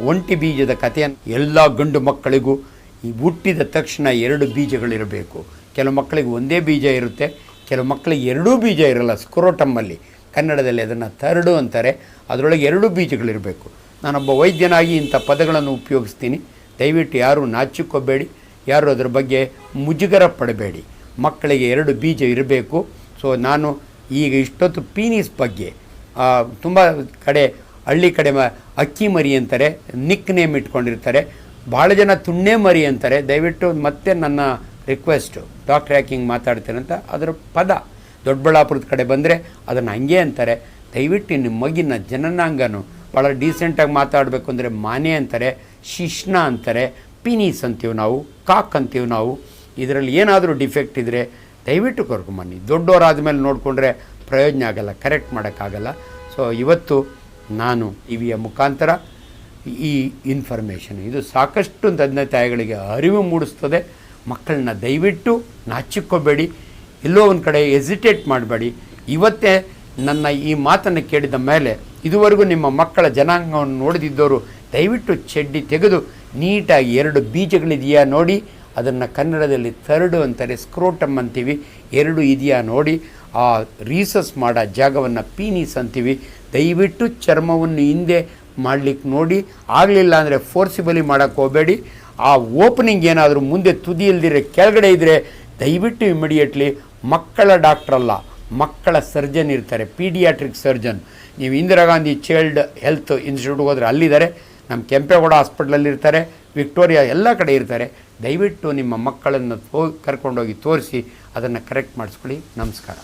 ಒಂಟಿ ಬೀಜದ ಕಥೆಯನ್ನು ಎಲ್ಲ ಗಂಡು ಮಕ್ಕಳಿಗೂ ಈ ಹುಟ್ಟಿದ ತಕ್ಷಣ ಎರಡು ಬೀಜಗಳಿರಬೇಕು. ಕೆಲವು ಮಕ್ಕಳಿಗೆ ಒಂದೇ ಬೀಜ ಇರುತ್ತೆ, ಕೆಲವು ಮಕ್ಕಳಿಗೆ ಎರಡೂ ಬೀಜ ಇರಲ್ಲ, ಸ್ಕ್ರೋಟಮ್ಮಲ್ಲಿ. ಕನ್ನಡದಲ್ಲಿ ಅದನ್ನು ತರಡು ಅಂತಾರೆ, ಅದರೊಳಗೆ ಎರಡೂ ಬೀಜಗಳಿರಬೇಕು. ನಾನೊಬ್ಬ ವೈದ್ಯನಾಗಿ ಇಂಥ ಪದಗಳನ್ನು ಉಪಯೋಗಿಸ್ತೀನಿ. ದಯವಿಟ್ಟು ಯಾರೂ ನಾಚಿಕೋಬೇಡಿ, ಯಾರು ಅದರ ಬಗ್ಗೆ ಮುಜುಗರ ಪಡಬೇಡಿ. ಮಕ್ಕಳಿಗೆ ಎರಡು ಬೀಜ ಇರಬೇಕು. ಸೊ, ನಾನು ಈಗ ಇಷ್ಟೊತ್ತು ಪೀನೀಸ್ ಬಗ್ಗೆ ತುಂಬ ಕಡೆ ಹಳ್ಳಿ ಕಡೆ ಮ ಅಕ್ಕಿ ಮರಿ ಅಂತಾರೆ ನಿಕ್ ನೇಮ್ ಇಟ್ಕೊಂಡಿರ್ತಾರೆ. ಭಾಳ ಜನ ತುಣ್ಣೆ ಮರಿ ಅಂತಾರೆ. ದಯವಿಟ್ಟು ಮತ್ತೆ ನನ್ನ ರಿಕ್ವೆಸ್ಟು ಡಾಕ್ಟ್ರ್ ಯಾಕೆ ಹಿಂಗೆ ಮಾತಾಡ್ತಾರೆ ಅಂತ ಅದರ ಪದ ದೊಡ್ಡಬಳ್ಳಾಪುರದ ಕಡೆ ಬಂದರೆ ಅದನ್ನು ಹಂಗೆ ಅಂತಾರೆ. ದಯವಿಟ್ಟು ನಿಮ್ಮ ಮಗಿನ ಜನನಾಂಗನು ಭಾಳ ಡೀಸೆಂಟಾಗಿ ಮಾತಾಡಬೇಕು ಅಂದರೆ ಮಾನೆ ಅಂತಾರೆ ಶಿಶ್ನ ಅಂತಾರೆ, ಪಿನೀಸ್ ಅಂತೀವಿ ನಾವು, ಕಾಕ್ ಅಂತೀವಿ ನಾವು. ಇದರಲ್ಲಿ ಏನಾದರೂ ಡಿಫೆಕ್ಟ್ ಇದ್ದರೆ ದಯವಿಟ್ಟು ಕರ್ಕೊಂಬನ್ನಿ ದೊಡ್ಡವರಾದ ಮೇಲೆ ನೋಡಿಕೊಂಡ್ರೆ ಪ್ರಯೋಜನ ಆಗಲ್ಲ ಕರೆಕ್ಟ್ ಮಾಡೋಕ್ಕಾಗಲ್ಲ. ಸೊ ಇವತ್ತು ನಾನು ಟಿವಿಯ ಮುಖಾಂತರ ಈ ಇನ್ಫಾರ್ಮೇಷನ್ ಇದು ಸಾಕಷ್ಟು ತಂದೆ ತಾಯಿಗಳಿಗೆ ಅರಿವು ಮೂಡಿಸ್ತದೆ. ಮಕ್ಕಳನ್ನ ದಯವಿಟ್ಟು ನಾಚಿಕ್ಕೋಬೇಡಿ. ಎಲ್ಲೋ ಒಂದು ಕಡೆ ಎಸಿಟೇಟ್ ಮಾಡಬೇಡಿ. ಇವತ್ತೇ ನನ್ನ ಈ ಮಾತನ್ನು ಕೇಳಿದ ಮೇಲೆ ಇದುವರೆಗೂ ನಿಮ್ಮ ಮಕ್ಕಳ ಜನಾಂಗವನ್ನು ನೋಡಿದಿದ್ದವರು ದಯವಿಟ್ಟು ಚಡ್ಡಿ ತೆಗೆದು ನೀಟಾಗಿ ಎರಡು ಬೀಜಗಳಿದೆಯಾ ನೋಡಿ. ಅದನ್ನು ಕನ್ನಡದಲ್ಲಿ ತರಡು ಅಂತಾರೆ ಸ್ಕ್ರೋಟಮ್ ಅಂತೀವಿ. ಎರಡು ಇದೆಯಾ ನೋಡಿ. ಆ ರೀಸಸ್ ಮಾಡೋ ಜಾಗವನ್ನು ಪೀನೀಸ್ ಅಂತೀವಿ. ದಯವಿಟ್ಟು ಚರ್ಮವನ್ನು ಹಿಂದೆ ಮಾಡಲಿಕ್ಕೆ ನೋಡಿ. ಆಗಲಿಲ್ಲ ಅಂದರೆ ಫೋರ್ಸಿಬಲಿ ಮಾಡೋಕ್ಕೆ ಹೋಗಬೇಡಿ. ಆ ಓಪನಿಂಗ್ ಏನಾದರೂ ಮುಂದೆ ತುದಿ ಇಲ್ದಿರೆ ಕೆಳಗಡೆ ಇದ್ದರೆ ದಯವಿಟ್ಟು ಇಮಿಡಿಯೇಟ್ಲಿ ಮಕ್ಕಳ ಡಾಕ್ಟ್ರಲ್ಲ ಮಕ್ಕಳ ಸರ್ಜನ್ ಇರ್ತಾರೆ ಪೀಡಿಯಾಟ್ರಿಕ್ ಸರ್ಜನ್ ನೀವು ಇಂದಿರಾ ಗಾಂಧಿ ಚೈಲ್ಡ್ ಹೆಲ್ತ್ ಇನ್ಸ್ಟಿಟ್ಯೂಟ್ಗೆ ಹೋದರೆ ಅಲ್ಲಿದ್ದಾರೆ. ನಮ್ಮ ಕೆಂಪೇಗೌಡ ಹಾಸ್ಪಿಟ್ಲಲ್ಲಿ ಇರ್ತಾರೆ ವಿಕ್ಟೋರಿಯಾ ಎಲ್ಲ ಕಡೆ ಇರ್ತಾರೆ. ದಯವಿಟ್ಟು ನಿಮ್ಮ ಮಕ್ಕಳನ್ನು ತೋ, ಕರ್ಕೊಂಡೋಗಿ ತೋರಿಸಿ, ಅದನ್ನು ಕರೆಕ್ಟ್ ಮಾಡಿಸ್ಕೊಳ್ಳಿ. ನಮಸ್ಕಾರ.